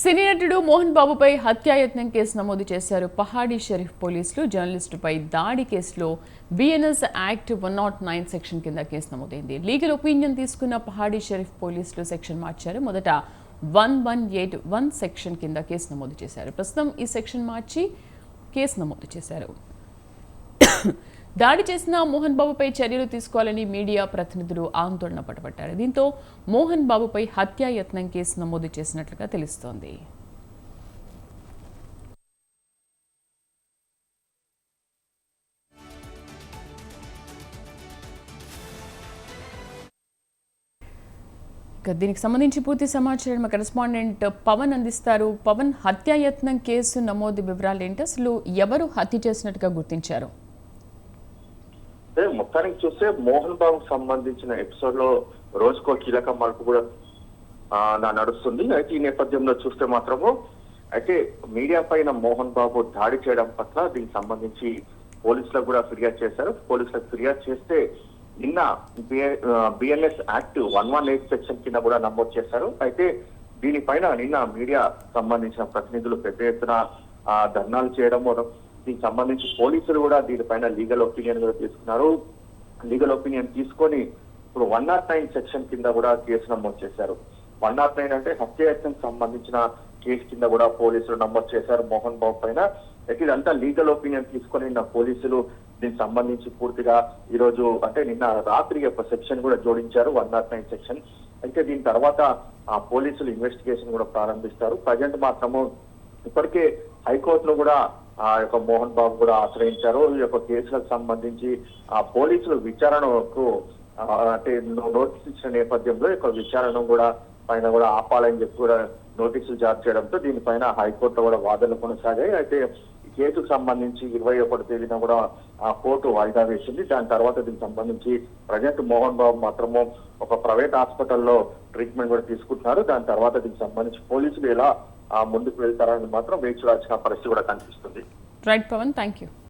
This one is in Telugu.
సినీ నటుడు మోహన్ బాబుపై హత్యాయత్నం కేసు నమోదు చేశారు. పహాడీ షరీఫ్ పోలీసులు జర్నలిస్టుపై దాడి కేసులో BNS act one nought nine section కింద కేసు నమోదైంది. లీగల్ ఒపీనియన్ తీసుకున్న పహాడీ షరీఫ్ పోలీసులు సెక్షన్ మార్చారు. మొదట one one eight one section కింద కేసు నమోదు చేశారు. ప్రస్తుతం ఈ సెక్షన్ మార్చి కేసు నమోదు చేశారు. దాడి చేసిన మోహన్ బాబుపై చర్యలు తీసుకోవాలని మీడియా ప్రతినిధులు ఆందోళన పడబట్టారు. దీంతో మోహన్ బాబుపై హత్యాయత్నం కేసు నమోదు చేసినట్లుగా తెలుస్తోంది. దీనికి సంబంధించి పూర్తి సమాచారం మా కరెస్పాండెంట్ పవన్ అందిస్తారు. పవన్ హత్యాయత్నం కేసు నమోదు వివరాలు ఏంటి? అసలు ఎవరు హత్య చేసినట్టుగా గుర్తించారు? అదే మొత్తానికి చూస్తే మోహన్ బాబుకు సంబంధించిన ఎపిసోడ్లో రోజుకో కీలక మార్పు కూడా నా నడుస్తుంది. అయితే ఈ నేపథ్యంలో చూస్తే మాత్రము అయితే మీడియా పైన మోహన్ బాబు దాడి చేయడం పట్ల దీనికి సంబంధించి పోలీసులకు కూడా ఫిర్యాదు చేశారు. పోలీసులకు ఫిర్యాదు చేస్తే నిన్న BNS act one one eight section కింద కూడా నమోదు చేశారు. అయితే దీనిపైన నిన్న మీడియా సంబంధించిన ప్రతినిధులు పెద్ద ఎత్తున ధర్నాలు చేయడం దీనికి సంబంధించి పోలీసులు కూడా దీనిపైన లీగల్ ఒపీనియన్ కూడా తీసుకున్నారు. లీగల్ ఒపీనియన్ తీసుకొని ఇప్పుడు వన్ నాట్ నైన్ సెక్షన్ కింద కూడా కేసు నమోదు చేశారు. వన్ నాట్ నైన్ అంటే హత్యాయత్నం సంబంధించిన కేసు కింద కూడా పోలీసులు నమోదు చేశారు మోహన్ బాబు పైన. అయితే ఇదంతా లీగల్ ఒపీనియన్ తీసుకొని నిన్న పోలీసులు దీనికి సంబంధించి పూర్తిగా ఈ రోజు అంటే నిన్న రాత్రి యొక్క సెక్షన్ కూడా జోడించారు వన్ నాట్ నైన్ సెక్షన్. అయితే దీని తర్వాత ఆ పోలీసులు ఇన్వెస్టిగేషన్ కూడా ప్రారంభిస్తారు. ప్రజెంట్ మాత్రము ఇప్పటికే హైకోర్టులో కూడా ఆ యొక్క మోహన్ బాబు కూడా ఆశ్రయించారు. ఈ యొక్క కేసులకు సంబంధించి ఆ పోలీసులు విచారణకు అంటే నోటీసు నోటీస్ ఇచ్చిన నేపథ్యంలో యొక్క విచారణ కూడా పైన కూడా ఆపాలని చెప్పి కూడా నోటీసులు జారీ చేయడంతో దీనిపైన హైకోర్టులో కూడా వాదనలు కొనసాగాయి. అయితే కేసుకు సంబంధించి ఇరవై ఒకటి తేదీన కూడా ఆ కోర్టు వాయిదా వేసింది. దాని తర్వాత దీనికి సంబంధించి ప్రజెంట్ మోహన్ బాబు మాత్రము ఒక ప్రైవేట్ హాస్పిటల్లో ట్రీట్మెంట్ కూడా తీసుకుంటున్నారు. దాని తర్వాత దీనికి సంబంధించి పోలీసులు ఎలా ముందుకు వెళ్తారని మాత్రం వేచి చూడాల్సిన పరిస్థితి కూడా కనిపిస్తుంది. Right Pawan thank you